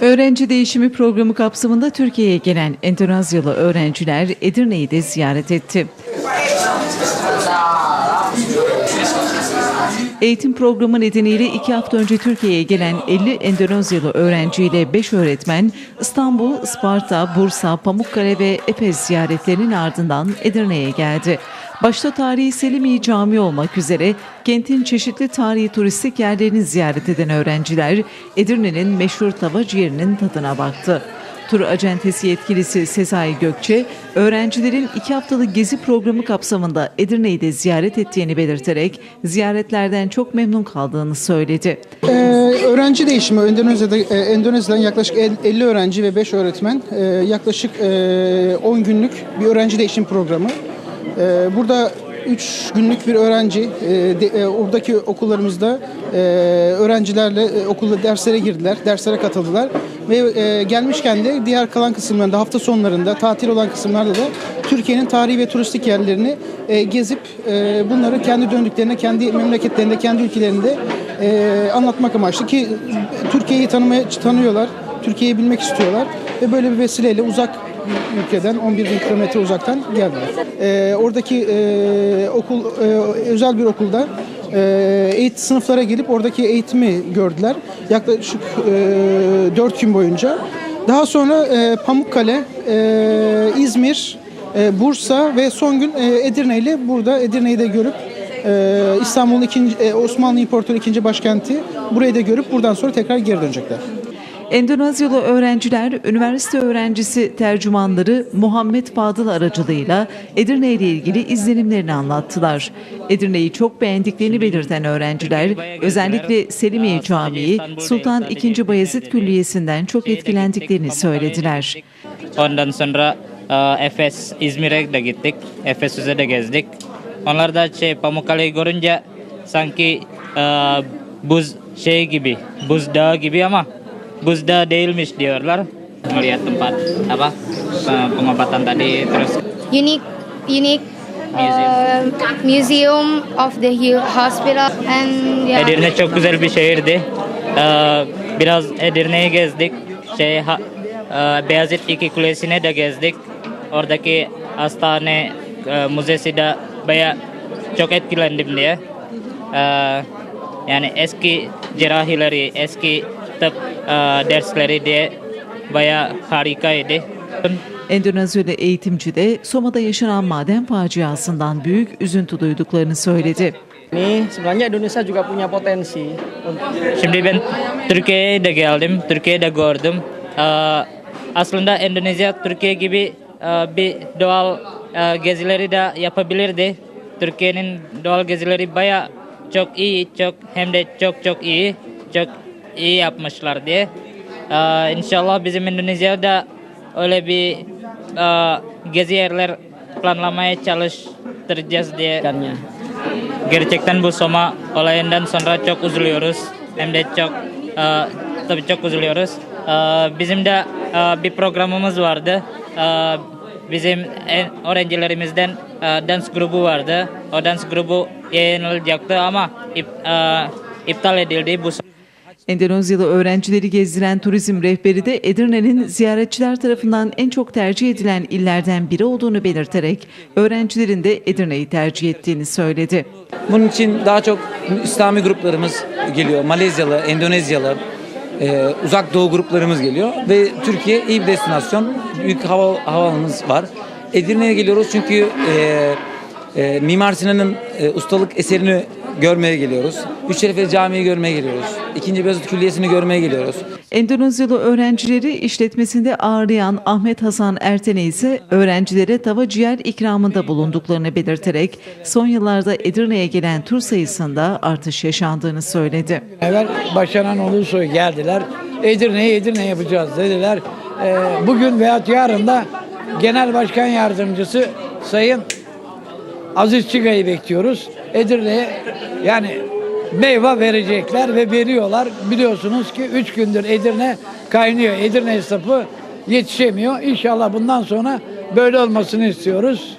Öğrenci değişimi programı kapsamında Türkiye'ye gelen Endonezyalı öğrenciler Edirne'yi de ziyaret etti. Eğitim programı nedeniyle iki hafta önce Türkiye'ye gelen 50 Endonezyalı öğrenciyle 5 öğretmen İstanbul, Isparta, Bursa, Pamukkale ve Efes ziyaretlerinin ardından Edirne'ye geldi. Başta tarihi Selimiye Camii olmak üzere kentin çeşitli tarihi turistik yerlerini ziyaret eden öğrenciler Edirne'nin meşhur tava ciğerinin tadına baktı. Tur acentesi yetkilisi Sezai Gökçe, öğrencilerin iki haftalık gezi programı kapsamında Edirne'yi de ziyaret ettiğini belirterek ziyaretlerden çok memnun kaldığını söyledi. Ee, öğrenci değişimi Endonezya'da e, Endonezya'dan yaklaşık el- 50 öğrenci ve 5 öğretmen e, yaklaşık e, 10 günlük bir öğrenci değişim programı. E, burada 3 günlük bir öğrenci e, e, oradaki okullarımızda e, öğrencilerle e, okulda derslere girdiler, derslere katıldılar ve e, gelmişken de diğer kalan kısımlarında hafta sonlarında tatil olan kısımlarda da Türkiye'nin tarihi ve turistik yerlerini e, gezip e, bunları kendi döndüklerine, kendi memleketlerinde, kendi ülkelerinde e, anlatmak amaçlı ki Türkiye'yi tanımaya tanıyorlar, Türkiye'yi bilmek istiyorlar ve böyle bir vesileyle uzak ülkeden 11 bin kilometre uzaktan geldiler. E, oradaki e, okul e, özel bir okulda e, eğitim sınıflara gelip oradaki eğitimi gördüler. Yaklaşık e, 4 gün boyunca. Daha sonra e, Pamukkale, e, İzmir, e, Bursa ve son gün e, Edirne ile burada Edirne'yi de görüp e, İstanbul'un ikinci, e, Osmanlı İmparatoru ikinci başkenti burayı da görüp buradan sonra tekrar geri dönecekler. Endonezyalı öğrenciler, üniversite öğrencisi tercümanları Muhammed Fadıl aracılığıyla Edirne ile ilgili izlenimlerini anlattılar. Edirne'yi çok beğendiklerini belirten öğrenciler, özellikle Selimiye Camii, Sultan II. Bayezid Külliyesi'nden çok etkilendiklerini söylediler. Ondan sonra e, Efes, İzmir'e de gittik. Efes'e de gezdik. Onlar da şey Pamukkale'yi görünce sanki e, buz şey gibi, buzdağı gibi ama buzdağı değilmiş diyorlar. Melihat tempat apa e, pengobatan tadi terus unique unique uh, museum of the hospital and yeah. Edirne çok güzel bir şehirdi. Ee, biraz Edirne'yi gezdik. Şey, ha, e, Beyazıt İki Kulesi'ne de gezdik. Oradaki hastane e, müzesi de baya çok etkilendim diye. Ee, yani eski cerrahileri, eski tıp e, dersleri diye baya harikaydı. Endonezyalı eğitimci de Soma'da yaşanan maden faciasından büyük üzüntü duyduklarını söyledi. Ini sebenarnya Indonesia juga punya potensi. Şimdi ben Türkiye'ye de geldim, Türkiye'de gördüm. Ee, aslında Endonezya Türkiye gibi e, bir doğal e, gezileri de yapabilirdi. Türkiye'nin doğal gezileri baya çok iyi, çok hem de çok çok iyi, çok iyi yapmışlar diye. Ee, inşallah bizim Endonezya'da öyle bir e, gezi yerler planlamaya çalıştıracağız diye. Gerçekten bu Soma olayından sonra çok üzülüyoruz. Hem de çok e, tabii çok üzülüyoruz. E, bizim de e, bir programımız vardı. E, bizim en, öğrencilerimizden e, dans grubu vardı. O dans grubu yayınlayacaktı ama ip, e, iptal edildi. Bu Endonezyalı öğrencileri gezdiren turizm rehberi de Edirne'nin ziyaretçiler tarafından en çok tercih edilen illerden biri olduğunu belirterek öğrencilerin de Edirne'yi tercih ettiğini söyledi. Bunun için daha çok İslami gruplarımız geliyor. Malezyalı, Endonezyalı, e, uzak doğu gruplarımız geliyor. Ve Türkiye iyi bir destinasyon. Büyük hava, havaalanımız var. Edirne'ye geliyoruz çünkü e, e, Mimar Sinan'ın e, ustalık eserini görmeye geliyoruz. Üçşerife Camii'yi görmeye geliyoruz. İkinci Beyazıt Külliyesi'ni görmeye geliyoruz. Endonezyalı öğrencileri işletmesinde ağırlayan Ahmet Hasan Erten'e ise öğrencilere tava ciğer ikramında bulunduklarını belirterek son yıllarda Edirne'ye gelen tur sayısında artış yaşandığını söyledi. Evvel Başaran Ulusoy geldiler. Edirne'yi Edirne yapacağız dediler. Ee, bugün veya yarın da Genel Başkan Yardımcısı Sayın Aziz Çiga'yı bekliyoruz. Edirne'ye yani meyve verecekler ve veriyorlar. Biliyorsunuz ki 3 gündür Edirne kaynıyor. Edirne esnafı yetişemiyor. İnşallah bundan sonra böyle olmasını istiyoruz.